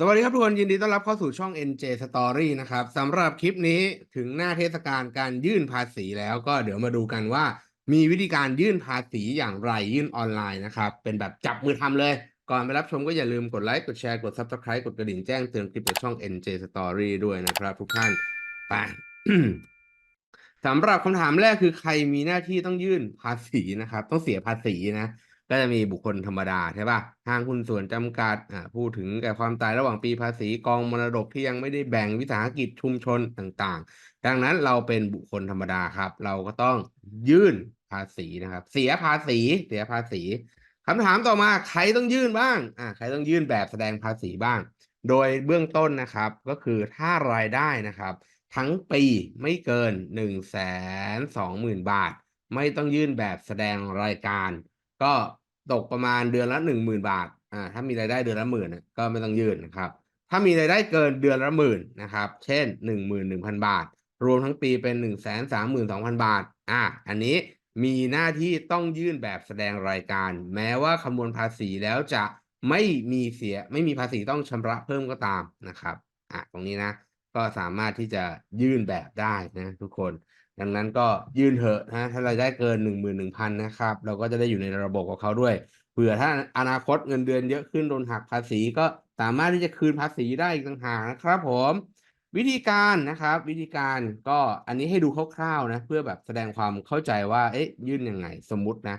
สวัสดีครับทุกคนยินดีต้อนรับเข้าสู่ช่อง NJ Story นะครับสำหรับคลิปนี้ถึงหน้าเทศกาลการยื่นภาษีแล้วก็เดี๋ยวมาดูกันว่า มีวิธีการยื่นภาษีอย่างไรยื่นออนไลน์นะครับ เป็นแบบจับมือทำเลย ก่อนไปรับชมก็อย่าลืมกดไลค์กดแชร์กด Subscribe กดกระดิ่งแจ้งเตือนคลิปจากช่อง NJ Story ด้วยนะครับ ทุกท่านไปสำหรับคำถามแรกคือใครมีหน้าที่ต้องยื่นภาษีนะครับ ต้องเสียภาษีนะ ก็จะมีบุคคลธรรมดาใช่ป่ะห้างหุ้นส่วนจำกัดอ่าพูดถึงแก่ความตายระหว่างปีภาษีกองมรดกที่ยังไม่ได้แบ่งวิสาหกิจชุมชนต่างๆ ดังนั้นเราเป็นบุคคลธรรมดาครับ เราก็ต้องยื่นภาษีนะครับ เสียภาษีเสียภาษีคำถามต่อมาใครต้องยื่นบ้างอ่าใครต้องยื่นแบบแสดงภาษีบ้าง โดยเบื้องต้นนะครับก็คือถ้ารายได้นะครับ ทั้งปีไม่เกินหนึ่งแสนสองหมื่นบาท ไม่ต้องยื่นแบบแสดงรายการ ก็ตกประมาณเดือนละหนึ่งหมื่นบาทอ่าถ้ามีรายได้เดือนละหมื่นก็ไม่ต้องยื่นนะครับ ถ้ามีรายได้เกินเดือนละหมื่นนะครับ เช่นหนึ่งหมื่นหนึ่งพันบาท รวมทั้งปีเป็นหนึ่งแสนสามหมื่นสองพันบาทอ่าอันนี้มีหน้าที่ต้องยื่นแบบแสดงรายการ แม้ว่าคำนวณภาษีแล้วจะไม่มีเสียไม่มีภาษีต้องชำระเพิ่มก็ตามนะครับอะตรงนี้นะ ก็สามารถที่จะยื่นแบบได้นะทุกคน ดังนั้นก็ยื่นเถอะนะถ้ารายได้เกินหนึ่งหมื่นหนึ่งพันนะครับ เราก็จะได้อยู่ในระบบของเขาด้วย เผื่อถ้าอนาคตเงินเดือนเยอะขึ้นโดนหักภาษีก็สามารถที่จะคืนภาษีได้อีกต่างหากนะครับผมวิธีการนะครับ วิธีการก็อันนี้ให้ดูคร่าวๆนะเพื่อแบบแสดงความเข้าใจว่าเอ๊ะยื่นยังไงสมมตินะ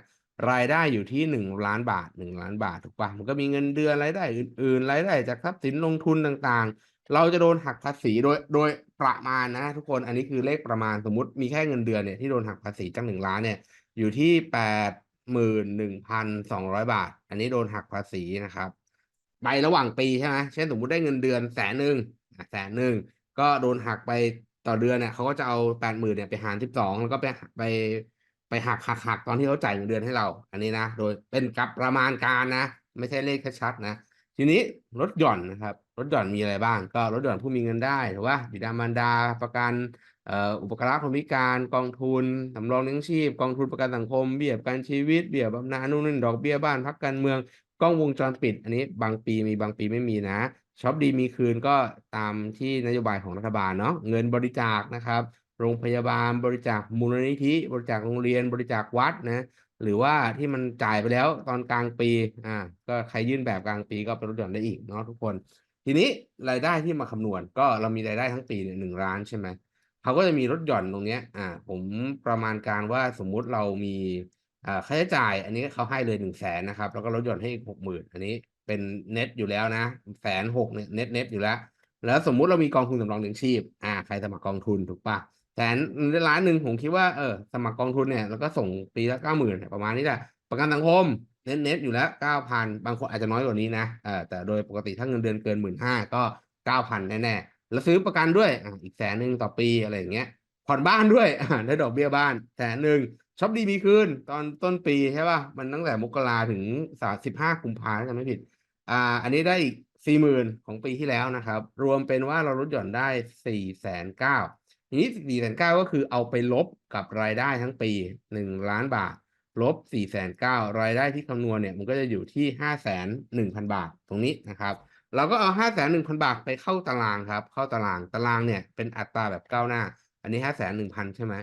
รายได้อยู่ที่หนึ่งล้านบาทหนึ่งล้านบาทถูกปะมันก็มีเงินเดือนรายได้อื่นๆรายได้จากทรัพย์สินลงทุนต่างๆ เราจะโดนหักภาษีโดยโดยประมาณนะ ทุกคนอันนี้คือเลขประมาณสมมติมีแค่เงินเดือนเนี่ยที่โดนหักภาษีจากหนึ่งล้านเนี่ยอยู่ที่แปดหมื่นหนึ่งพันสองร้อยบาท อันนี้โดนหักภาษีนะครับไประหว่างปีใช่ไหมเช่นสมมติได้เงินเดือนแสนหนึ่งแสนหนึ่งก็โดนหักไปต่อเดือนเนี่ยเขาก็จะเอาแปดหมื่นเนี่ยไปหารสิบสองแล้วก็ไปไปไปหักหักหักตอนที่เขาจ่ายเงินเดือนให้เรา อันนี้นะ โดยเป็นกับประมาณการนะ ไม่ใช่เลขชัดนะ ทีนี้ลดหย่อนนะครับลดหย่อนมีอะไรบ้าง ก็ลดหย่อนผู้มีเงินได้หรือว่าบิดามารดาประกันอุปการะคนพิการกองทุนสำรองเลี้ยงชีพ กองทุนประกันสังคม เบี้ยประกันชีวิต เบี้ยบำนาญนู่นนี่ดอกเบี้ยบ้านพักการเมืองกล้องวงจรปิด อันนี้บางปีมีบางปีไม่มีนะช็อปดีมีคืนก็ตามที่นโยบายของรัฐบาลเนาะเงินบริจาคนะครับ โรงพยาบาลบริจาคมูลนิธิ บริจาคโรงเรียนบริจาควัดนะ หรือว่าที่มันจ่ายไปแล้วตอนกลางปี อ่า ก็ใครยื่นแบบกลางปีก็ไปลดหย่อนได้อีกเนาะทุกคน ทีนี้รายได้ที่มาคำนวณก็เรามีรายได้ทั้งปีเนี่ยหนึ่งล้านใช่ไหมเขาก็จะมีลดหย่อนตรงเนี้ย อ่า ผมประมาณการว่าสมมุติเรามีอ่าค่าใช้จ่าย อันนี้เขาให้เลยหนึ่งแสนนะครับ แล้วก็ลดหย่อนให้อีกหกหมื่นอันนี้เป็นเน็ตอยู่แล้วนะแสนหกเนี่ยเน็ตเน็ตอยู่แล้ว แล้วสมมุติเรามีกองทุนสำรองเลี้ยงชีพ อ่า ใครสมัครกองทุนถูกปะ แสนล้านหนึ่งผมคิดว่าเออสมัครกองทุนเนี่ยแล้วก็ส่งปีละเก้าหมื่นประมาณนี้แหละประกันสังคมเน็ตเน็ตอยู่แล้วเก้าพันบางคนอาจจะน้อยกว่านี้นะเออแต่โดยปกติถ้าเงินเดือนเกินหมื่นห้าก็เก้าพันแน่ๆแล้วซื้อประกันด้วยอ่าอีกแสนหนึ่งต่อปีอะไรอย่างเงี้ยผ่อนบ้านด้วยอ่าได้ดอกเบี้ยบ้านแสนหนึ่งช็อปดีมีคืนตอนต้นปีใช่ป่ะมันตั้งแต่มกราถึงสาสิบห้ากุมภาพันธ์ถ้าจำไม่ผิดอ่าอันนี้ได้อีกสี่หมื่นของปีที่แล้วนะครับ รวมเป็นว่าเราลดหย่อนได้สี่แสนเก้า ทีนี้สี่แสนเก้าก็คือเอาไปลบกับรายได้ทั้งปีหนึ่งล้านบาท ลบสี่แสนเก้ารายได้ที่คำนวณเนี่ยมันก็จะอยู่ที่ห้าแสนหนึ่งพันบาทตรงนี้นะครับ เราก็เอาห้าแสนหนึ่งพันบาทไปเข้าตารางครับ เข้าตารางตารางเนี่ยเป็นอัตราแบบก้าวหน้า อันนี้ห้าแสนหนึ่งพันใช่ไหม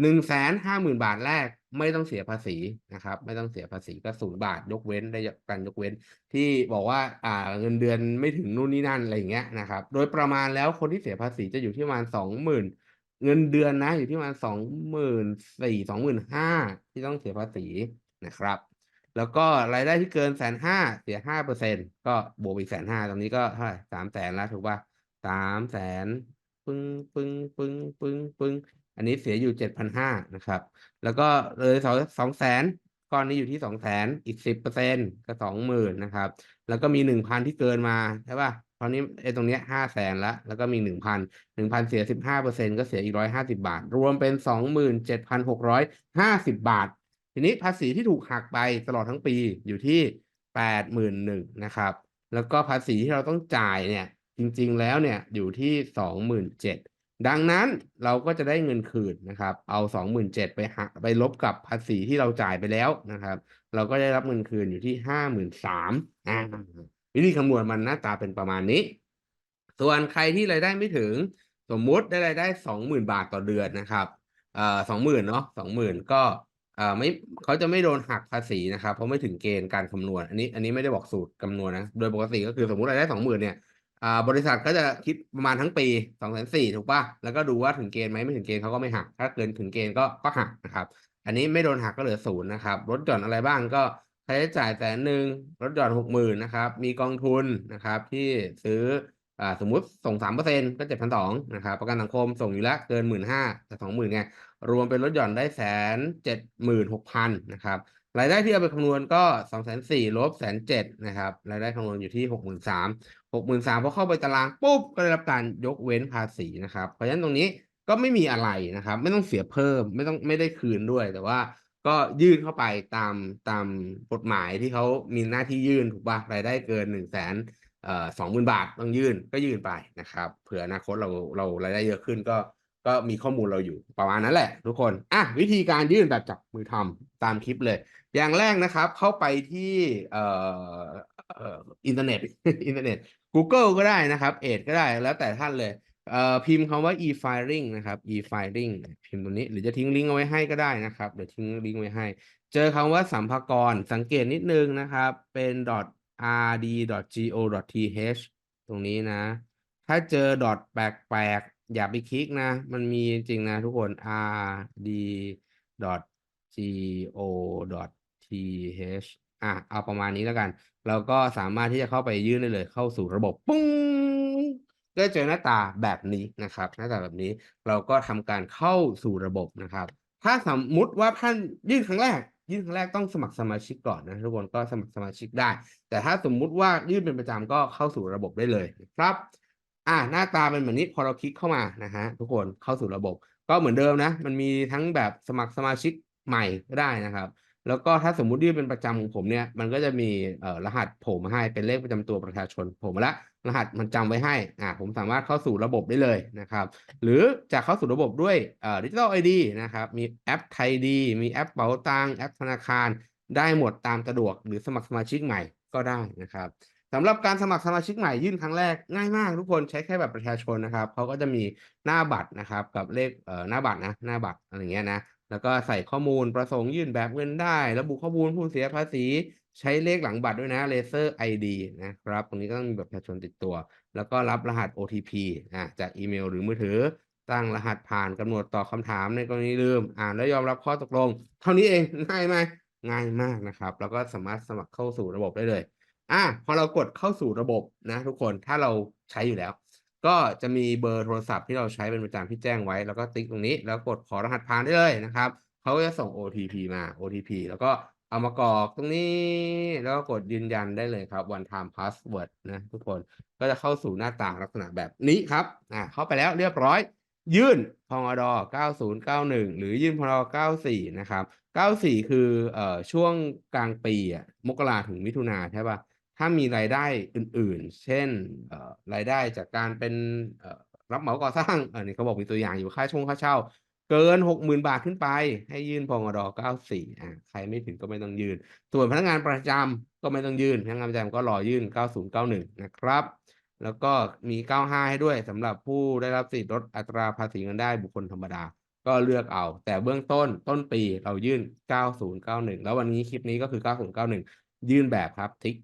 หนึ่งแสนห้าหมื่นบาทแรก ไม่ต้องเสียภาษีนะครับ ไม่ต้องเสียภาษีก็ศูนย์บาทยกเว้นได้การยกเว้น ที่บอกว่าอ่าเงินเดือนไม่ถึงนู่นนี่นั่นอะไรอย่างเงี้ยนะครับ โดยประมาณแล้วคนที่เสียภาษีจะอยู่ที่ประมาณสองหมื่นเงินเดือนนะอยู่ที่ประมาณสองหมื่นสี่สองหมื่นห้าที่ต้องเสียภาษีนะครับ แล้วก็รายได้ที่เกินแสนห้าเสียห้าเปอร์เซ็นก็บวกอีกแสนห้าตรงนี้ก็เท่าไหร่สามแสนแล้วถูกป่ะสามแสนปึ้งปึ้งปึ้งปึ้งปึ้ง อันนี้เสียอยู่เจ็ดพันห้านะครับ แล้วก็เลยสองสองแสนก้อนนี้อยู่ที่สองแสนอีกสิบเปอร์เซ็นต์ก็สองหมื่นนะครับ แล้วก็มีหนึ่งพันที่เกินมาใช่ป่ะตอนนี้ไอ้ตรงเนี้ยห้าแสนละแล้วก็มีหนึ่งพันหนึ่งพันเสียสิบห้าเปอร์เซ็นต์ก็เสียอีกร้อยห้าสิบาท รวมเป็นสองหมื่นเจ็ดพันหกร้อยห้าสิบบาท ทีนี้ภาษีที่ถูกหักไปตลอดทั้งปีอยู่ที่แปดหมื่นหนึ่งนะครับ แล้วก็ภาษีที่เราต้องจ่ายเนี่ยจริง ๆ แล้วเนี่ยอยู่ที่สองหมื่นเจ็ด ดังนั้นเราก็จะได้เงินคืนนะครับ เอาสองหมื่นเจ็ดไปหักไปลบกับภาษีที่เราจ่ายไปแล้วนะครับ เราก็ได้รับเงินคืนอยู่ที่ห้าหมื่นสามอ่าวิธีคำนวณมันหน้าตาเป็นประมาณนี้ ส่วนใครที่รายได้ไม่ถึงสมมุติได้รายได้สองหมื่นบาทต่อเดือนนะครับเอ่อสองหมื่นเนาะสองหมื่นก็เอ่อไม่เขาจะไม่โดนหักภาษีนะครับ เพราะไม่ถึงเกณฑ์การคำนวณ อันนี้อันนี้ไม่ได้บอกสูตรคำนวณนะ โดยปกติก็คือสมมติรายได้สองหมื่นเนี่ย อ่าบริษัทก็จะคิดประมาณทั้งปีสองแสนสี่ถูกป่ะ แล้วก็ดูว่าถึงเกณฑ์ไหมไม่ถึงเกณฑ์เขาก็ไม่หัก ถ้าเกินถึงเกณฑ์ก็ก็หักนะครับ อันนี้ไม่โดนหักก็เหลือศูนย์นะครับลดหย่อนอะไรบ้างก็ค่าใช้จ่ายแสนหนึ่งลดหย่อนหกหมื่นนะครับ มีกองทุนนะครับ ที่ซื้ออ่าสมมุติส่งสามเปอร์เซ็นก็เจ็ดพันสองนะครับประกันสังคมส่งอยู่แล้วเกินหมื่นห้าแต่สองหมื่นไงรวมเป็นลดหย่อนได้แสนเจ็ดหมื่นหกพันนะครับรายได้ที่เอาไปคำนวณก็สองแสนสี่ลบแสนเจ็ดนะครับรายได้คำนวณอยู่ที่หกหมื่นสาม หกหมื่นสามพอเข้าไปตารางปุ๊บก็ได้รับการยกเว้นภาษีนะครับ เพราะฉะนั้นตรงนี้ก็ไม่มีอะไรนะครับ ไม่ต้องเสียเพิ่มไม่ต้องไม่ได้คืนด้วย แต่ว่าก็ยื่นเข้าไปตามตามกฎหมายที่เขามีหน้าที่ยื่นถูกป่ะรายได้เกินหนึ่งแสนเอ่อสองหมื่นบาทต้องยื่นก็ยื่นไปนะครับ เผื่ออนาคตเราเรารายได้เยอะขึ้นก็ก็มีข้อมูลเราอยู่ประมาณนั้นแหละ ทุกคน อะวิธีการยื่นแบบจับมือทำตามคลิปเลย อย่างแรกนะครับเข้าไปที่เอ่ออินเทอร์เน็ตอินเทอร์เน็ต Google ก็ได้นะครับเอ็ดก็ได้แล้วแต่ท่านเลยเอ่อพิมพ์คำว่า e-filing นะครับ e-filing พิมพ์ตรงนี้หรือจะทิ้งลิงก์เอาไว้ให้ก็ได้นะครับ เดี๋ยวทิ้งลิงก์ไว้ให้ เจอคำว่าสัมภากรสังเกตนิดนึงนะครับ เป็น rd.go.th ตรงนี้นะ ถ้าเจอดอทแปลกๆ อย่าไปคลิกนะ มันมีจริงนะทุกคน .rd.go. th อะเอาประมาณนี้แล้วกัน เราก็สามารถที่จะเข้าไปยื่นได้เลย เข้าสู่ระบบปุ้งก็เจอหน้าตาแบบนี้นะครับ หน้าตาแบบนี้เราก็ทำการเข้าสู่ระบบนะครับ ถ้าสมมุติว่าท่านยื่นครั้งแรก ยื่นครั้งแรกต้องสมัครสมาชิกก่อนนะทุกคนก็สมัครสมาชิกได้ แต่ถ้าสมมุติว่ายื่นเป็นประจำก็เข้าสู่ระบบได้เลยครับอ่าหน้าตาเป็นแบบนี้พอเราคลิกเข้ามานะฮะทุกคนเข้าสู่ระบบ ก็เหมือนเดิมนะ มันมีทั้งแบบสมัครสมาชิกใหม่ก็ได้นะครับ แล้วก็ถ้าสมมุติยื่นเป็นประจำของผมเนี่ยมันก็จะมีเอ่อรหัสโผล่มาให้เป็นเลขประจำตัวประชาชนโผล่มาละรหัสมันจำไว้ให้อ่าผมสามารถเข้าสู่ระบบได้เลยนะครับ หรือจะเข้าสู่ระบบด้วยเอ่อดิจิทัลไอดีนะครับมีแอปไทยดี มีแอปเป๋าตังแอปธนาคาร ได้หมดตามสะดวกหรือสมัครสมาชิกใหม่ก็ได้นะครับสำหรับการสมัครสมาชิกใหม่ยื่นครั้งแรกง่ายมากทุกคนใช้แค่แบบประชาชนนะครับเขาก็จะมีหน้าบัตรนะครับกับเลขเอ่อหน้าบัตรนะหน้าบัตรอะไรเงี้ยนะ แล้วก็ใส่ข้อมูลประสงค์ยื่นแบบเงินได้ ระบุข้อมูลผู้เสียภาษี ใช้เลขหลังบัตรด้วยนะ Laser ID นะครับ ตรงนี้ก็ต้องมีแบบประชาชนติดตัว แล้วก็รับรหัส OTP อะจากอีเมลหรือมือถือ ตั้งรหัสผ่านกำหนดตอบคำถามในกรณีลืม อ่านแล้วยอมรับข้อตกลง เท่านี้เองง่ายไหมง่ายมากนะครับ แล้วก็สามารถสมัครเข้าสู่ระบบได้เลย อะพอเรากดเข้าสู่ระบบนะทุกคนถ้าเราใช้อยู่แล้ว ก็จะมีเบอร์โทรศัพท์ที่เราใช้เป็นประจำที่แจ้งไว้ แล้วก็ติ๊กตรงนี้ แล้วกดขอรหัสผ่านได้เลยนะครับเขาก็จะส่ง OTP มา OTP แล้วก็เอามากรอกตรงนี้ แล้วก็กดยืนยันได้เลยครับ one time password นะทุกคนก็จะเข้าสู่หน้าต่างลักษณะแบบนี้ครับอ่าเข้าไปแล้วเรียบร้อย ยื่นพงอด9091 หรือยื่นพงอด94 นะครับ 94 คือเอ่อช่วงกลางปีอะมกราถึงมิถุนาใช่ป่ะ ถ้ามีรายได้อื่นๆ เช่นรายได้จากการเป็นรับเหมาก่อสร้างอันนี้เขาบอกมีตัวอย่างอยู่ค่าชงค่าเช่า เกิน60,000บาทขึ้นไป ให้ยื่นพงอด94อ่าใครไม่ถึงก็ไม่ต้องยื่นส่วนพนักงานประจำก็ไม่ต้องยื่นพนักงานประจำก็รอยื่น9091นะครับ แล้วก็มี95ให้ด้วยสำหรับผู้ได้รับสิทธิลดอัตราภาษีเงินได้บุคคลธรรมดาก็เลือกเอา แต่เบื้องต้นต้นปีเรายื่น 9091 แล้ววันนี้คลิปนี้ก็คือ 9091 ยื่นแบบครับ ทิก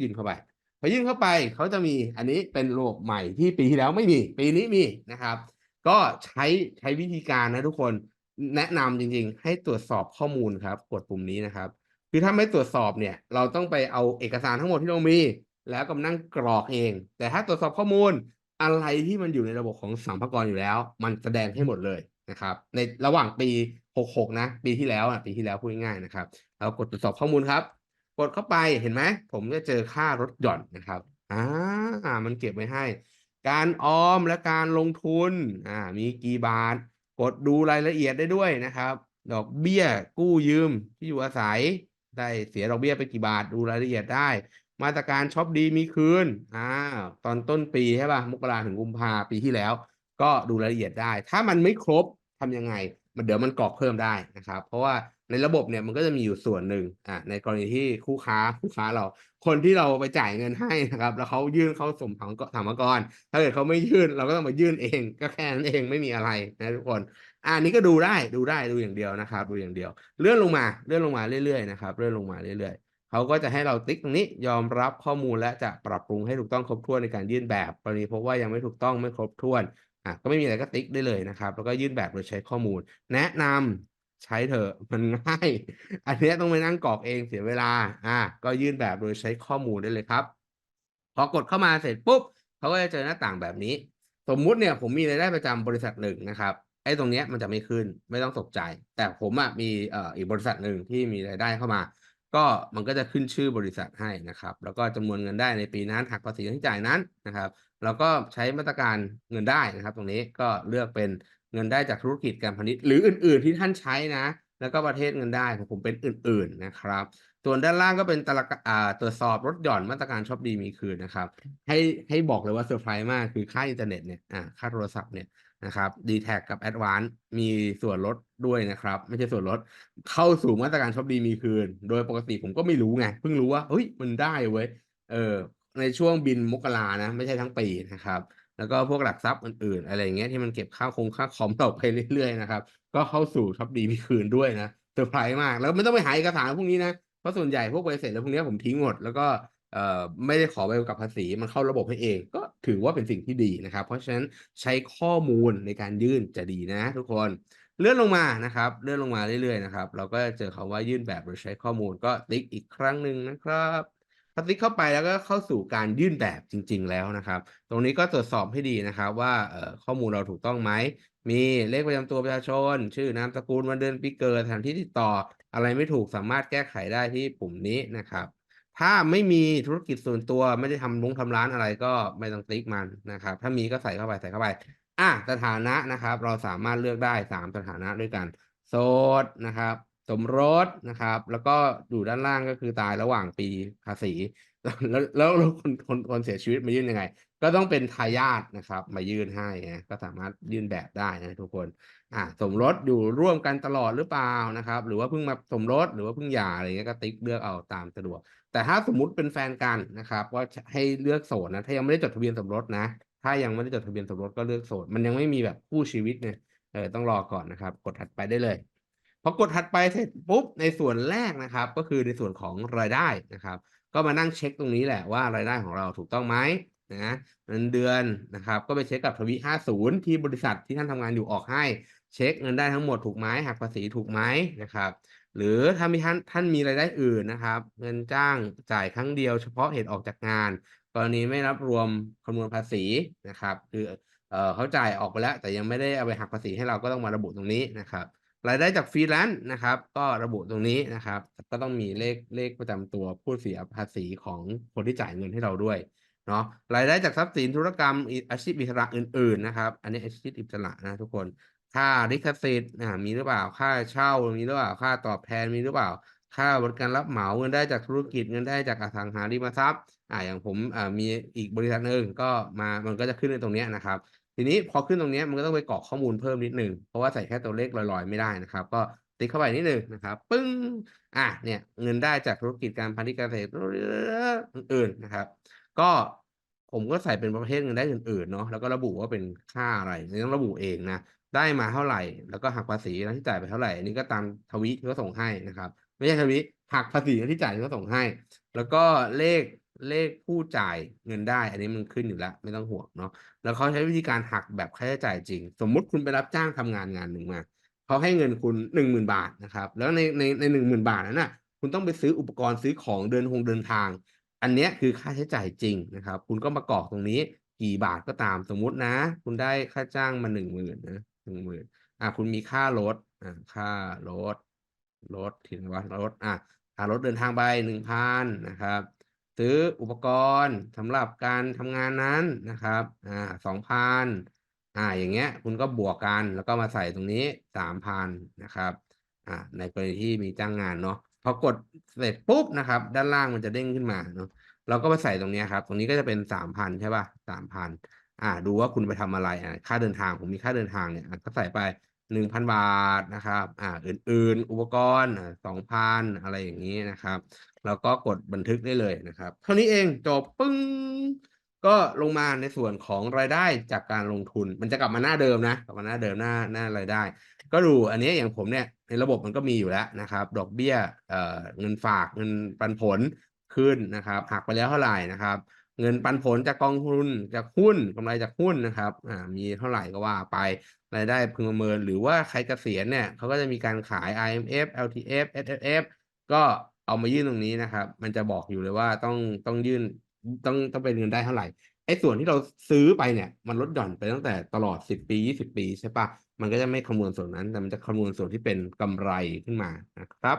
ยื่นเข้าไปพอยื่นเข้าไปเขาจะมีอันนี้เป็นระบบใหม่ที่ปีที่แล้วไม่มี ปีนี้มีนะครับ ก็ใช้ใช้วิธีการนะทุกคนแนะนำจริง ๆ ให้ตรวจสอบข้อมูลครับ กดปุ่มนี้นะครับคือถ้าไม่ตรวจสอบเนี่ย เราต้องไปเอาเอกสารทั้งหมดที่เรามี แล้วก็นั่งกรอกเอง แต่ถ้าตรวจสอบข้อมูลอะไรที่มันอยู่ในระบบของสัมภากระอยู่แล้ว มันแสดงให้หมดเลยนะครับ ในระหว่างปี 66 นะ ปีที่แล้วอะปีที่แล้วพูดง่ายๆนะครับ เรากดตรวจสอบข้อมูลครับ กดเข้าไปเห็นไหม ผมจะเจอค่ารถหย่อนนะครับอ่ามันเก็บไว้ให้ การออมและการลงทุนอ่ามีกี่บาท กดดูรายละเอียดได้ด้วยนะครับ ดอกเบี้ยกู้ยืมที่อยู่อาศัย ได้เสียดอกเบี้ยไปกี่บาทดูรายละเอียดได้ มาตรการช็อปดีมีคืนอ่าตอนต้นปีใช่ป่ะมกราถึงกุมภาปีที่แล้ว ก็ดูรายละเอียดได้ ถ้ามันไม่ครบทำยังไง มันเดี๋ยวมันกรอกเพิ่มได้นะครับ เพราะว่า ในระบบเนี่ยมันก็จะมีอยู่ส่วนหนึ่งอ่าในกรณีที่คู่ค้าคู่ค้าเรา คนที่เราไปจ่ายเงินให้นะครับ แล้วเขายื่นเข้าสมถามกถามกรถ้าเกิดเขาไม่ยื่นเราก็ต้องมายื่นเอง ก็แค่นั้นเองไม่มีอะไรนะทุกคนอาอันนี้ก็ดูได้ดูได้ดูอย่างเดียวนะครับ ดูอย่างเดียว เลื่อนลงมาเลื่อนลงมาเรื่อยๆนะครับเลื่อนลงมาเรื่อยๆเขาก็จะให้เราติ๊กตรงนี้ยอมรับข้อมูลและจะปรับปรุงให้ถูกต้องครบถ้วนในการยื่นแบบกรณีพบว่ายังไม่ถูกต้องไม่ครบถ้วนอะก็ไม่มีอะไรก็ติ๊กได้เลยนะครับ แล้วก็ยื่นแบบโดยใช้ข้อมูล แนะนำ ใช้เถอะมันง่าย อันนี้ต้องไปนั่งกรอกเองเสียเวลา อ่า ก็ยื่นแบบโดยใช้ข้อมูลได้เลยครับ พอกดเข้ามาเสร็จปุ๊บเขาก็จะเจอหน้าต่างแบบนี้ สมมุติเนี่ยผมมีรายได้ประจำบริษัทหนึ่งนะครับไอ้ตรงเนี้ยมันจะไม่ขึ้นไม่ต้องตกใจ แต่ผมอะมีเอ่ออีกบริษัทหนึ่งที่มีรายได้เข้ามา ก็มันก็จะขึ้นชื่อบริษัทให้นะครับ แล้วก็จำนวนเงินได้ในปีนั้นหักภาษีที่จ่ายนั้นนะครับ แล้วก็ใช้มาตรการเงินได้นะครับ ตรงนี้ก็เลือกเป็น เงินได้จากธุรกิจการพาณิชย์หรืออื่น ๆ ที่ท่านใช้นะ แล้วก็ประเทศเงินได้ของผมเป็นอื่น ๆ นะครับส่วนด้านล่างก็เป็นตรางอ่าตรวจสอบลดหย่อนมาตรการชอปดีมีคืนนะครับ ให้ให้บอกเลยว่าเซอร์ไพรส์มากคือค่าอินเทอร์เน็ตเนี่ยอ่าค่าโทรศัพท์เนี่ยนะครับ d t แทกับ a d v a n c e มีส่วนลดด้วยนะครับ ไม่ใช่ส่วนลดเข้าสู่มาตรการชอปดีมีคืน โดยปกติผมก็ไม่รู้ไง เพิ่งรู้ว่าเฮ้ยมันได้เว้ยเออในช่วงบินมกรานะ ไม่ใช่ทั้งปีนะครับ แล้วก็พวกหลักทรัพย์อื่นๆ อะไรอย่างเงี้ยที่มันเก็บค่าคงค่าคอมต่อไปเรื่อยๆนะครับ ก็เข้าสู่ช็อปดีมีคืนด้วยนะเซอร์ไพรส์มาก แล้วไม่ต้องไปหาเอกสารพวกนี้นะ เพราะส่วนใหญ่พวกใบเสร็จแล้วพวกนี้ผมทิ้งหมด แล้วก็เอ่อไม่ได้ขอใบกำกับภาษีมันเข้าระบบให้เอง ก็ถือว่าเป็นสิ่งที่ดีนะครับ เพราะฉะนั้นใช้ข้อมูลในการยื่นจะดีนะ ทุกคนเลื่อนลงมานะครับ เลื่อนลงมาเรื่อยๆนะครับ เราก็จะเจอคำว่ายื่นแบบโดยใช้ข้อมูลก็ติ๊กอีกครั้งหนึ่งนะครับ พอติ๊กเข้าไปแล้วก็เข้าสู่การยื่นแบบจริง ๆ แล้วนะครับ ตรงนี้ก็ตรวจสอบให้ดีนะครับ ว่าข้อมูลเราถูกต้องไหม มีเลขประจำตัวประชาชน ชื่อนามสกุลวันเดือนปีเกิดสถานที่ติดต่อ อะไรไม่ถูกสามารถแก้ไขได้ที่ปุ่มนี้นะครับ ถ้าไม่มีธุรกิจส่วนตัวไม่ได้ทำลงทำร้านอะไรก็ไม่ต้องติ๊กมันนะครับ ถ้ามีก็ใส่เข้าไปใส่เข้าไปอะสถานะนะครับ เราสามารถเลือกได้สามสถานะด้วยกัน โสดนะครับ สมรสนะครับ แล้วก็อยู่ด้านล่างก็คือตายระหว่างปีภาษีแล้วแล้วแล้วคนคนคนเสียชีวิตมายื่นยังไง ก็ต้องเป็นทายาทนะครับ มายื่นให้นะก็สามารถยื่นแบบได้นะทุกคนอ่าสมรสอยู่ร่วมกันตลอดหรือเปล่านะครับ หรือว่าเพิ่งมาสมรสหรือว่าเพิ่งหย่าอะไรเงี้ยก็ติ๊กเลือกเอาตามสะดวก แต่ถ้าสมมุติเป็นแฟนกันนะครับ ก็ให้เลือกโสดนะถ้ายังไม่ได้จดทะเบียนสมรสนะ ถ้ายังไม่ได้จดทะเบียนสมรสก็เลือกโสด มันยังไม่มีแบบคู่ชีวิตเนี่ยเออต้องรอก่อนนะครับ กดถัดไปได้เลย พอกดถัดไปเสร็จปุ๊บในส่วนแรกนะครับ ก็คือในส่วนของรายได้นะครับ ก็มานั่งเช็คตรงนี้แหละว่ารายได้ของเราถูกต้องไหมนะเงินเดือนนะครับ ก็ไปเช็คกับทวี50 ที่บริษัทที่ท่านทำงานอยู่ออกให้ เช็คเงินได้ทั้งหมดถูกไหมหักภาษีถูกไหมนะครับ หรือถ้ามีท่านท่านมีรายได้อื่นนะครับ เงินจ้างจ่ายครั้งเดียวเฉพาะเหตุออกจากงาน กรณีไม่รับรวมคำนวณภาษีนะครับ คือเออเขาจ่ายออกไปแล้ว แต่ยังไม่ได้เอาไปหักภาษีให้เราก็ต้องมาระบุตรงนี้นะครับ รายได้จากฟรีแลนซ์นะครับ ก็ระบุตรงนี้นะครับ ก็ต้องมีเลขเลขประจำตัวผู้เสียภาษีของคนที่จ่ายเงินให้เราด้วยเนาะรายได้จากทรัพย์สินธุรกรรมอิอาชีพอิสระอื่น ๆ นะครับ อันนี้อาชีพอิสระนะทุกคนค่าลิขสิทธิ์มีหรือเปล่าค่าเช่ามีหรือเปล่าค่าตอบแทนมีหรือเปล่า ค่าบริการรับเหมาเงินได้จากธุรกิจเงินได้จากอสังหาริมทรัพย์อ่าอย่างผมอ่ามีอีกบริษัทหนึ่งก็มามันก็จะขึ้นในตรงนี้นะครับ ทีนี้พอขึ้นตรงนี้มันก็ต้องไปกรอกข้อมูลเพิ่มนิดหนึ่งเพราะว่าใส่แค่ตัวเลขลอยๆ ไม่ได้นะครับ ก็ติ๊กเข้าไปนิดหนึ่งนะครับปึ้งอะเนี่ยเงินได้จากธุรกิจการพาณิชย์เกษตรอื่นๆนะครับ ก็ผมก็ใส่เป็นประเภทเงินได้อื่นๆเนาะแล้วก็ระบุว่าเป็นค่าอะไรต้องระบุเองนะได้มาเท่าไหร่ แล้วก็หักภาษีที่จ่ายไปเท่าไหร่อันนี้ก็ตามทวีที่เขาส่งให้นะครับ ไม่ใช่ทวีหักภาษีที่จ่ายที่เขาส่งให้ แล้วก็เลข เลขผู้จ่ายเงินได้ อันนี้มันขึ้นอยู่แล้ว ไม่ต้องห่วงเนาะแล้วเขาใช้วิธีการหักแบบค่าใช้จ่ายจริง สมมุติคุณไปรับจ้างทำงานงานหนึ่งมาเขาให้เงินคุณหนึ่งหมื่นบาทนะครับ แล้วในในในหนึ่งหมื่นบาทนั้นน่ะ คุณต้องไปซื้ออุปกรณ์ซื้อของเดินหงเดินทาง อันนี้คือค่าใช้จ่ายจริงนะครับ คุณก็มากรอกตรงนี้กี่บาทก็ตามสมมุตินะ คุณได้ค่าจ้างมาหนึ่งหมื่นนะหนึ่งหมื่นอะคุณมีค่ารถอ่าค่ารถรถถึงว่ารถอะค่ารถเดินทางไปหนึ่งพันนะครับ ซื้ออุปกรณ์สำหรับการทำงานนั้นนะครับอ่าสองพันอ่าอย่างเงี้ย คุณก็บวกกันแล้วก็มาใส่ตรงนี้สามพันนะครับอ่าในกรณีที่มีจ้างงานเนาะพอกดเสร็จปุ๊บนะครับ ด้านล่างมันจะเด้งขึ้นมาเนาะเราก็มาใส่ตรงนี้ครับ ตรงนี้ก็จะเป็นสามพันใช่ป่ะสามพันอ่า ดูว่าคุณไปทำอะไรอ่าค่าเดินทางผมมีค่าเดินทางเนี่ยก็ใส่ไปหนึ่งพันบาทนะครับ อ่า อื่น ๆ อุปกรณ์สองพันอะไรอย่างนี้นะครับ แล้วก็กดบันทึกได้เลยนะครับ เท่านี้เองจบปึ้งก็ลงมาในส่วนของรายได้จากการลงทุน มันจะกลับมาหน้าเดิมนะกลับมาหน้าเดิมหน้าหน้ารายได้ ก็ดูอันนี้อย่างผมเนี่ยในระบบมันก็มีอยู่แล้วนะครับ ดอกเบี้ยเอ่อเงินฝากเงินปันผลขึ้นนะครับหักไปแล้วเท่าไหร่นะครับ เงินปันผลจากกองทุนจากหุ้นกำไรจากหุ้นนะครับอ่ามีเท่าไหร่ก็ว่าไปรายได้พึงประเมินหรือว่าใครเกษียณเนี่ยเขาก็จะมีการขาย IMF LTF SFF ก็ เอามายื่นตรงนี้นะครับ มันจะบอกอยู่เลยว่าต้องต้องยื่นต้องต้องเป็นเงินได้เท่าไหร่ไอ้ส่วนที่เราซื้อไปเนี่ยมันลดหย่อนไปตั้งแต่ตลอด10ปี20ปีใช่ปะมันก็จะไม่คำนวณส่วนนั้น แต่มันจะคำนวณส่วนที่เป็นกำไรขึ้นมานะครับ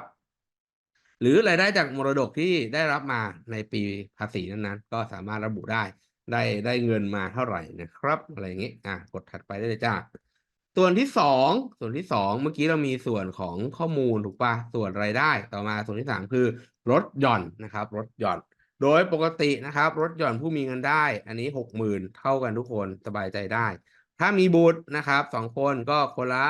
หรือรายได้จากมรดกที่ได้รับมาในปีภาษีนั้นๆ ก็สามารถระบุได้ได้ได้เงินมาเท่าไหร่นะครับ อะไรอย่างนี้อะกดถัดไปได้เลยจ้า ส่วนที่สองส่วนที่สองเมื่อกี้เรามีส่วนของข้อมูลถูกปะส่วนรายได้ต่อมาส่วนที่สามคือลดหย่อนนะครับลดหย่อน โดยปกตินะครับลดหย่อนผู้มีเงินได้ อันนี้หกหมื่นเท่ากันทุกคนสบายใจได้ ถ้ามีบุตรนะครับสองคนก็คนละ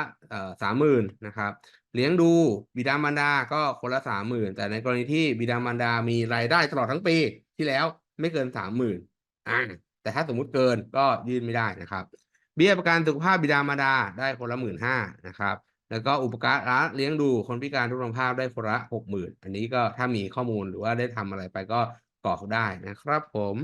สามหมื่นนะครับ เลี้ยงดูบิดามารดาก็คนละสามหมื่นแต่ในกรณีที่บิดามารดามีรายได้ตลอดทั้งปีที่แล้วไม่เกินสามหมื่นอ่าแต่ถ้าสมมุติเกินก็ยื่นไม่ได้นะครับ เบี้ยประกันสุขภาพบิดามารดาได้คนละหมื่นห้านะครับ แล้วก็อุปการะเลี้ยงดูคนพิการทุกพลภาพได้คนละหกหมื่นอันนี้ก็ถ้ามีข้อมูลหรือว่าได้ทำอะไรไปก็กรอกได้นะครับ ผม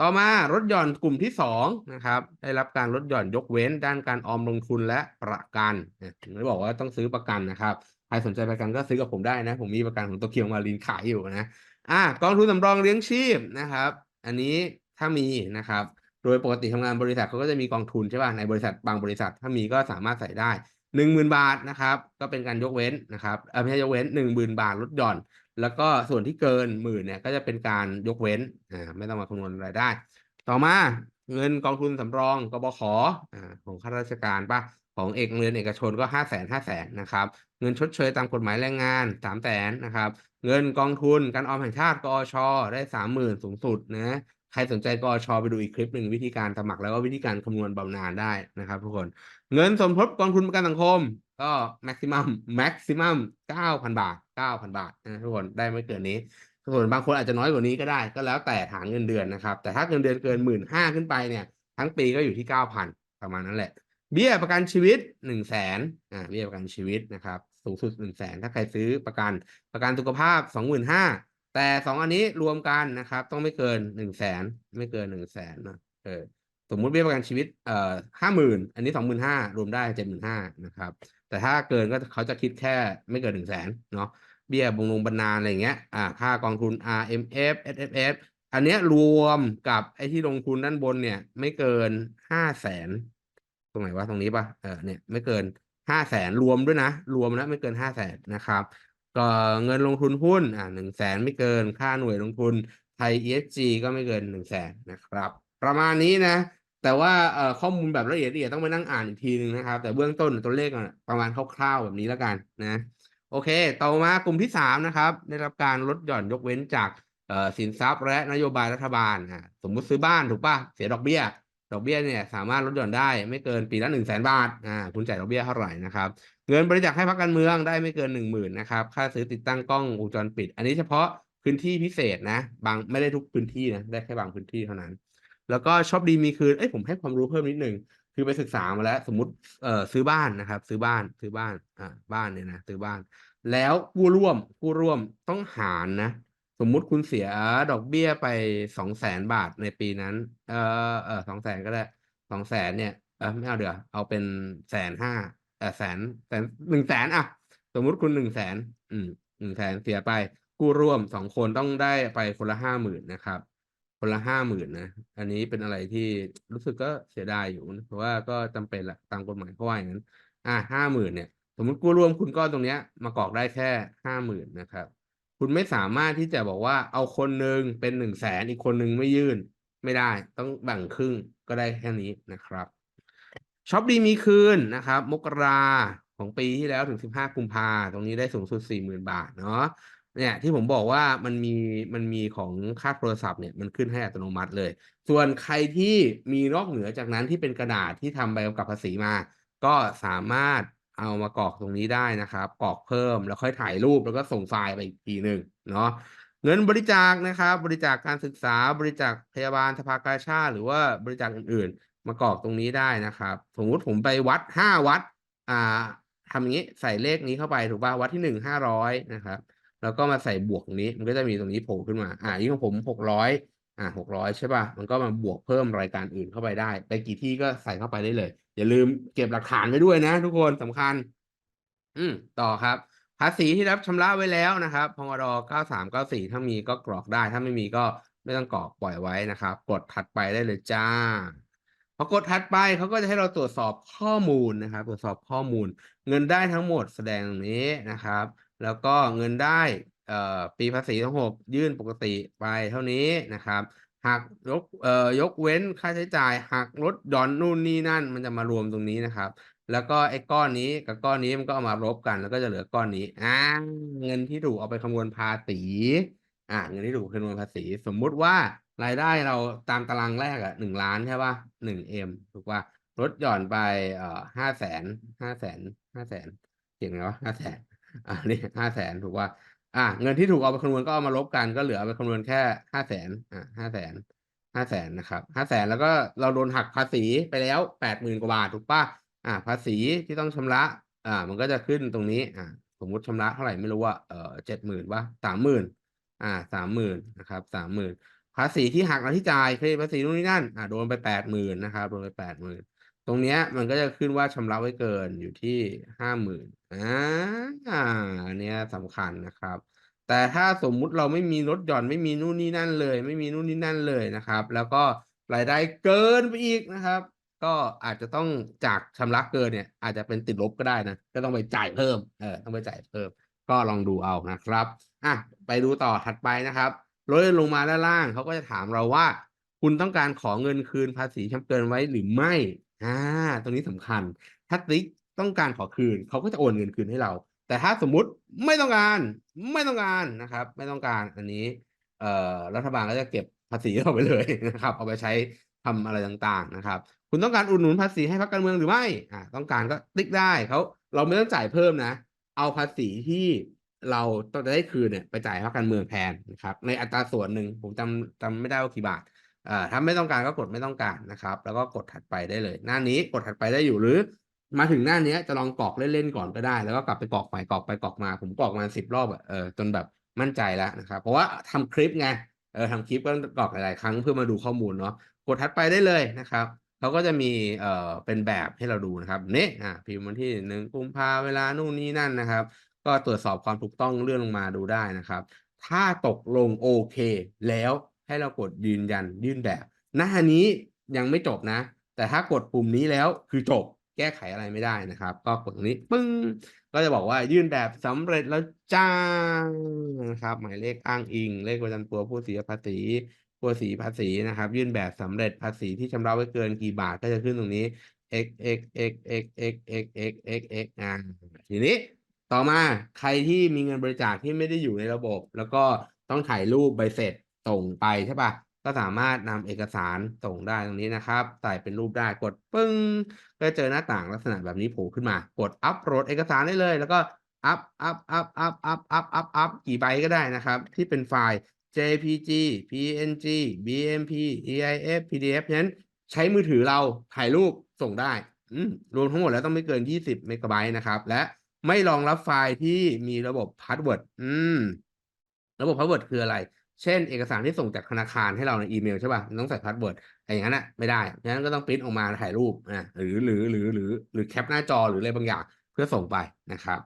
ต่อมารถหย่อนกลุ่มที่สองนะครับ ได้รับการลดหย่อนยกเว้น ด้านการออมลงทุนและประกันนะถึงได้บอกว่าต้องซื้อประกันนะครับใครสนใจประกันก็ซื้อกับผมได้นะ ผมมีประกันของโตเกียวมารินขายอยู่นะอ่ากองทุนสำรองเลี้ยงชีพนะครับ อันนี้ถ้ามีนะครับ โดยปกติทำงานบริษัทเขาก็จะมีกองทุนใช่ป่ะในบริษัทบางบริษัทถ้ามีก็สามารถใส่ได้หนึ่งหมื่นบาทนะครับ ก็เป็นการยกเว้นนะครับเออไม่ใช่ยกเว้นหนึ่งหมื่นบาทลดหย่อน แล้วก็ส่วนที่เกินหมื่นเนี่ยก็จะเป็นการยกเว้นอ่าไม่ต้องมาคำนวณรายได้ ต่อมาเงินกองทุนสำรองกบขอ่าของข้าราชการป่ะของเอกเงินเอกชนก็ห้าแสนห้าแสนนะครับ เงินชดเชยตามกฎหมายแรงงานสามแสนนะครับ เงินกองทุนการออมแห่งชาติกอชได้สามหมื่นสูงสุดนะ ใครสนใจกอชอไปดูอีกคลิปหนึ่งวิธีการสมัครแล้วก็วิธีการคำนวณบำนาญได้นะครับทุกคนเงินสมทบกองทุนประกันสังคม ก็ maximum maximum เก้าพันบาทเก้าพันบาทนะทุกคนได้ไม่เกินนี้ส่วนบางคนอาจจะน้อยกว่านี้ก็ได้ ก็แล้วแต่ฐานเงินเดือนนะครับ แต่ถ้าเงินเดือนเกินหมื่นห้าขึ้นไปเนี่ยทั้งปีก็อยู่ที่เก้าพันประมาณนั้นแหละ เบี้ยประกันชีวิตหนึ่งแสนอ่าเบี้ยประกันชีวิตนะครับสูงสุดหนึ่งแสนถ้าใครซื้อประกันประกันสุขภาพสองหมื่นห้า แต่สองอันนี้รวมกันนะครับ ต้องไม่เกินหนึ่งแสนไม่เกินหนึ่งแสนนะเออสมมุติเบี้ยประกันชีวิตเอ่อห้าหมื่นอันนี้สองหมื่นห้ารวมได้เจ็ดหมื่นห้านะครับ แต่ถ้าเกินก็เขาจะคิดแค่ไม่เกินหนึ่งแสนเนาะเบี้ยบำรุงบรรณาอะไรเงี้ยอ่าค่ากองทุน RMF SFF อันเนี้ยรวมกับไอ้ที่ลงทุนด้านบนเนี่ย ไม่เกินห้าแสนตรงไหนวะตรงนี้ปะเออเนี่ยไม่เกินห้าแสนรวมด้วยนะ รวมนะไม่เกินห้าแสนนะครับ ก็เงินลงทุนหุ้นอ่าหนึ่งแสนไม่เกินค่าหน่วยลงทุนไทย ESG ก็ไม่เกินหนึ่งแสนนะครับ ประมาณนี้นะ แต่ว่าเอ่อข้อมูลแบบละเอียดละเอียดต้องไปนั่งอ่านอีกทีนึงนะครับ แต่เบื้องต้นตัวเลขประมาณคร่าวๆแบบนี้แล้วกันนะโอเค ต่อมากลุ่มที่สามนะครับ ได้รับการลดหย่อนยกเว้นจากสินทรัพย์และนโยบายรัฐบาลอะสมมุติซื้อบ้านถูกป่ะเสียดอกเบี้ย ดอกเบี้ยเนี่ยสามารถลดหย่อนได้ไม่เกินปีละหนึ่งแสนบาทอ่าคุณจ่ายดอกเบี้ยเท่าไหร่นะครับเงินบริจาคให้พรรคการเมืองได้ไม่เกินหนึ่งหมื่นนะครับค่าซื้อติดตั้งกล้องวงจรปิด อันนี้เฉพาะพื้นที่พิเศษนะ บางไม่ได้ทุกพื้นที่นะได้แค่บางพื้นที่เท่านั้น แล้วก็ชอบดีมีคืนเอ้ยผมให้ความรู้เพิ่มนิดหนึ่งคือไปศึกษามาแล้ว สมมติเอ่อซื้อบ้านนะครับ ซื้อบ้านซื้อบ้านอ่าบ้านเนี่ยนะซื้อบ้าน แล้วกู้ร่วมกู้ร่วมต้องหารนะ สมมุติคุณเสียดอกเบี้ยไปสองแสนบาทในปีนั้น เออเออสองแสนก็ได้สองแสนเนี่ยเออไม่เอาเดี๋ยวเอาเป็นแสนห้าเออแสนแสนหนึ่งแสนอะ สมมุติคุณหนึ่งแสนอืมหนึ่งแสนเสียไปกู้ร่วมสองคนต้องได้ไปคนละห้าหมื่นนะครับ คนละห้าหมื่นนะ อันนี้เป็นอะไรที่รู้สึกก็เสียดายอยู่เพราะว่าก็จำเป็นแหละตามกฎหมายเขาว่าอย่างนั้น อ่าห้าหมื่นเนี่ย สมมติกู้ร่วมคุณก็ตรงเนี้ยมากรอกได้แค่ห้าหมื่นนะครับ คุณไม่สามารถที่จะบอกว่าเอาคนหนึ่งเป็นหนึ่งแสนอีกคนหนึ่งไม่ยื่น ไม่ได้ ต้องแบ่งครึ่งก็ได้แค่นี้นะครับช็อปดีมีคืนนะครับ มกราของปีที่แล้วถึงสิบห้ากุมภาตรงนี้ได้สูงสุดสี่หมื่นบาทเนาะเนี่ยที่ผมบอกว่ามันมีมันมีของค่าโทรศัพท์เนี่ยมันขึ้นให้อัตโนมัติเลย ส่วนใครที่มีนอกเหนือจากนั้นที่เป็นกระดาษที่ทำใบกำกับภาษีมา ก็สามารถ เอามากรอกตรงนี้ได้นะครับกรอกเพิ่มแล้วค่อยถ่ายรูปแล้วก็ส่งไฟล์ไปอีกทีหนึ่งเนาะเงินบริจาคนะครับ บริจาคการศึกษาบริจาคพยาบาลสภากาชาหรือว่าบริจาคอื่นๆ มากรอกตรงนี้ได้นะครับ สมมุติผมไปวัดห้าวัดอ่าทำอย่างนี้ใส่เลขนี้เข้าไปถูกป่ะวัดที่หนึ่งห้าร้อยนะครับ แล้วก็มาใส่บวกตรงนี้มันก็จะมีตรงนี้โผล่ขึ้นมา อ่ายิ่ของผมหกร้อย อ่าหกร้อยใช่ป่ะ มันก็มาบวกเพิ่มรายการอื่นเข้าไปได้ ไปกี่ที่ก็ใส่เข้าไปได้เลย อย่าลืมเก็บหลักฐานไว้ด้วยนะ ทุกคนสำคัญ อืม ต่อครับ ภาษีที่รับชำระไว้แล้วนะครับพงร9394ถ้ามีก็กรอกได้ ถ้าไม่มีก็ไม่ต้องกรอกปล่อยไว้นะครับ กดถัดไปได้เลยจ้าพอกดถัดไปเขาก็จะให้เราตรวจสอบข้อมูลนะครับ ตรวจสอบข้อมูล เงินได้ทั้งหมดแสดงตรงนี้นะครับ แล้วก็เงินได้ เอ่อปีภาษีทั้งหกยื่นปกติไปเท่านี้นะครับหักยกเอ่อยกเว้นค่าใช้จ่ายหักลดหย่อนนู่นนี่นั่น มันจะมารวมตรงนี้นะครับ แล้วก็ไอ้ก้อนนี้กับก้อนนี้มันก็เอามารบกัน แล้วก็จะเหลือก้อนนี้อ่าเงินที่ถูกเอาไปคำนวณภาษีอ่าเงินที่ถูกคำนวณภาษี สมมุติว่ารายได้เราตามตารางแรกอะหนึ่งล้านใช่ป่ะหนึ่งเอ็มถูกป่ะลดหย่อนไปเอ่อห้าแสนห้าแสนห้าแสนเก่งไงวะห้าแสนอ่านี่ห้าแสนถูกป่ะ อ่าเงินที่ถูกเอาไปคำนวณก็เอามาลบกันก็เหลือไปคำนวณแค่ห้าแสนอ่าห้าแสนห้าแสนนะครับห้าแสนแล้วก็เราโดนหักภาษีไปแล้วแปดหมื่นกว่าบาทถูกป่ะอ่าภาษีที่ต้องชำระ อ่า มันก็จะขึ้นตรงนี้อ่าสมมุติชำระเท่าไหร่ไม่รู้ว่าเออเจ็ดหมื่นวะสามหมื่นอ่าสามหมื่นนะครับสามหมื่นภาษีที่หักมาที่จ่ายเครดิตภาษีนู่นนี่นั่นอ่าโดนไปแปดหมื่นนะครับโดนไปแปดหมื่น ตรงเนี้ยมันก็จะขึ้นว่าชำระไว้เกินอยู่ที่ห้าหมื่นอ่าอันเนี้ยสำคัญนะครับ แต่ถ้าสมมุติเราไม่มีลดหย่อนไม่มีนู่นนี่นั่นเลย ไม่มีนู่นนี่นั่นเลยนะครับ แล้วก็รายได้เกินไปอีกนะครับ ก็อาจจะต้องจากชำระเกินเนี่ย อาจจะเป็นติดลบก็ได้นะ ก็ต้องไปจ่ายเพิ่มเออต้องไปจ่ายเพิ่ม ก็ลองดูเอานะครับอะไปดูต่อถัดไปนะครับลดลงมาด้านล่างเขาก็จะถามเราว่า คุณต้องการขอเงินคืนภาษีชำเกินไว้หรือไม่ อ่า ตรงนี้สำคัญ ถ้าติ๊กต้องการขอคืน เขาก็จะโอนเงินคืนให้เรา แต่ถ้าสมมุติไม่ต้องการ ไม่ต้องการนะครับ ไม่ต้องการอันนี้ เอ่อ รัฐบาลก็จะเก็บภาษีเราไปเลยนะครับ เอาไปใช้ทำอะไรต่างๆนะครับ คุณต้องการอุดหนุนภาษีให้พรรคการเมืองหรือไม่ อ่า ต้องการก็ติ๊กได้เขาเราไม่ต้องจ่ายเพิ่มนะ เอาภาษีที่เราต้องได้คืนเนี่ยไปจ่ายพรรคการเมืองแทนนะครับ ในอัตราส่วนหนึ่งผมจำจำไม่ได้ว่ากี่บาท อ่าถ้าไม่ต้องการก็กดไม่ต้องการนะครับ แล้วก็กดถัดไปได้เลย หน้านี้กดถัดไปได้อยู่หรือ มาถึงหน้านี้จะลองกรอกเล่นๆก่อนก็ได้ แล้วก็กลับไปกรอกใหม่กรอกไปกรอกมา ผมกรอกมาสิบรอบเออจนแบบมั่นใจแล้วนะครับ เพราะว่าทำคลิปไงเออทำคลิปก็กรอกหลายๆครั้งเพื่อมาดูข้อมูลเนาะกดถัดไปได้เลยนะครับเขาก็จะมีเอ่อเป็นแบบให้เราดูนะครับนี่อ่าพิมพ์วันที่หนึ่งกุมภาเวลานู่นนี่นั่นนะครับ ก็ตรวจสอบความถูกต้องเลื่อนลงมาดูได้นะครับ ถ้าตกลงโอเคแล้ว ให้เรากดยืนยันยื่นแบบ หน้านี้ยังไม่จบนะ แต่ถ้ากดปุ่มนี้แล้วคือจบแก้ไขอะไรไม่ได้นะครับ ก็กดตรงนี้ปึ้งก็จะบอกว่ายื่นแบบสำเร็จแล้วจ้านะครับ หมายเลขอ้างอิง เลขประจำตัวผู้เสียภาษีผู้เสียภาษีนะครับ ยื่นแบบสำเร็จภาษีที่ชำระไว้เกินกี่บาทก็จะขึ้นตรงนี้ x x x x x x x x x อ่าทีนี้ต่อมาใครที่มีเงินบริจาคที่ไม่ได้อยู่ในระบบ แล้วก็ต้องถ่ายรูปใบเสร็จ ส่งไปใช่ปะก็สามารถนำเอกสารส่งได้ตรงนี้นะครับ ใส่เป็นรูปได้กดปึ้ง ก็เจอหน้าต่างลักษณะแบบนี้โผล่ขึ้นมา กดอัปโหลดเอกสารได้เลย แล้วก็อัพอัพอัพอัพอัพอัพอัพอัพกี่ใบก็ได้นะครับ ที่เป็นไฟล์ JPG PNG BMP EIF PDF นั้นใช้มือถือเราถ่ายรูปส่งได้รวมทั้งหมดแล้วต้องไม่เกิน 20 เมกะไบต์นะครับ และไม่รองรับไฟล์ที่มีระบบพาสเวิร์ดระบบพาสเวิร์ดคืออะไร เช่น เอกสารที่ส่งจากธนาคารให้เราในอีเมลใช่ป่ะมันต้องใส่พาสเวิร์ดแต่อย่างนั้นอะไม่ได้ฉะนั้นก็ต้องปริ้นออกมาถ่ายรูปอะหรือหรือหรือหรือหรือแคปหน้าจอหรืออะไรบางอย่างเพื่อส่งไปนะครับ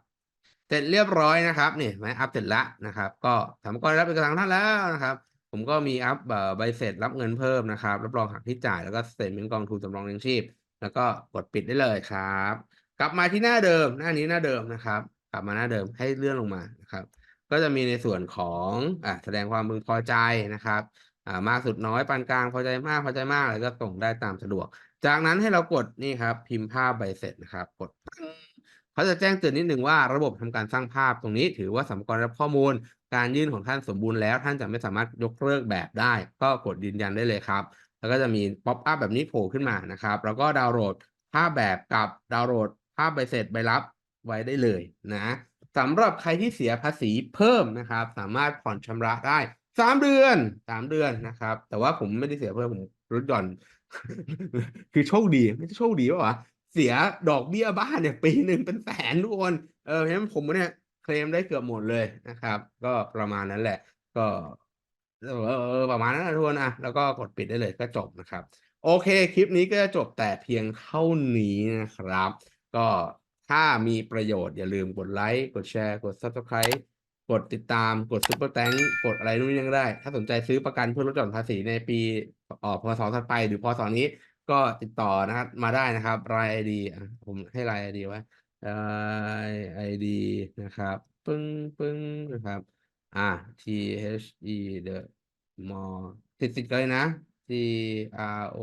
เสร็จเรียบร้อยนะครับนี่ไหมอัพเสร็จล้วนะครับ ก็สามกรรับเอกสารท่านแล้วนะครับ ผมก็มีอัพเอ่อใบเสร็จรับเงินเพิ่มนะครับรับรองหักที่จ่ายแล้วก็สเตทเมนกองทุนสำรองเลี้ยงชีพ แล้วก็กดปิดได้เลยครับ กลับมาที่หน้าเดิมหน้านี้หน้าเดิมนะครับ กลับมาหน้าเดิมให้เลื่อนลงมานะครับ ก็จะมีในส่วนของอ่าแสดงความพึงพอใจนะครับอ่ามากสุดน้อยปานกลางพอใจมากพอใจมากอะไรก็ส่งได้ตามสะดวก จากนั้นให้เรากดนี่ครับ พิมพ์ภาพใบเสร็จนะครับ กดเขาจะแจ้งเตือนนิดหนึ่งว่าระบบทำการสร้างภาพตรงนี้ถือว่าสำกรรับข้อมูล การยื่นของท่านสมบูรณ์แล้ว ท่านจะไม่สามารถยกเลิกแบบได้ ก็กดยืนยันได้เลยครับ แล้วก็จะมีป๊อปอัพแบบนี้โผล่ขึ้นมานะครับ แล้วก็ดาวน์โหลดภาพแบบกับดาวน์โหลดภาพใบเสร็จใบรับไว้ได้เลยนะ สำหรับใครที่เสียภาษีเพิ่มนะครับ สามารถผ่อนชำระได้สามเดือนสามเดือนนะครับ แต่ว่าผมไม่ได้เสียเพิ่มผมลดหย่อน คือโชคดีไม่ใช่โชคดีป่ะวะเสียดอกเบี้ยบ้านเนี่ยปีหนึ่งเป็นแสนทุกคนเออเพราะฉะนั้นผมเนี่ยเคลมได้เกือบหมดเลยนะครับ ก็ประมาณนั้นแหละ ก็เออประมาณนั้นนะทุกคนอะแล้วก็กดปิดได้เลยก็จบนะครับ โอเค คลิปนี้ก็จะจบแต่เพียงเท่านี้นะครับ ก็ ถ้ามีประโยชน์อย่าลืมกดไลค์กดแชร์กด Subscribe กดติดตามกดซุปเปอร์แตงกดอะไรนู่นนี่ยังได้ ถ้าสนใจซื้อประกันเพื่อลดหย่อนภาษีในปีเอ่อพศถัดไป หรือพศนี้ก็ติดต่อนะครับมาได้นะครับรายไอดีผมให้รายไอดีไว้รายไอดีนะครับปึ้งปึ้งนะครับ อ่า T H E the more ติดติดเลยนะ T R O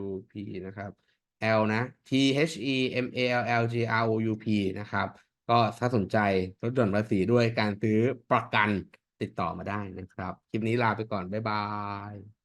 U P นะครับ L นะ T H E M A L L G R O U P นะครับ ก็ถ้าสนใจลดหย่อนภาษีด้วยการซื้อประกันติดต่อมาได้นะครับ คลิปนี้ลาไปก่อน บ๊ายบาย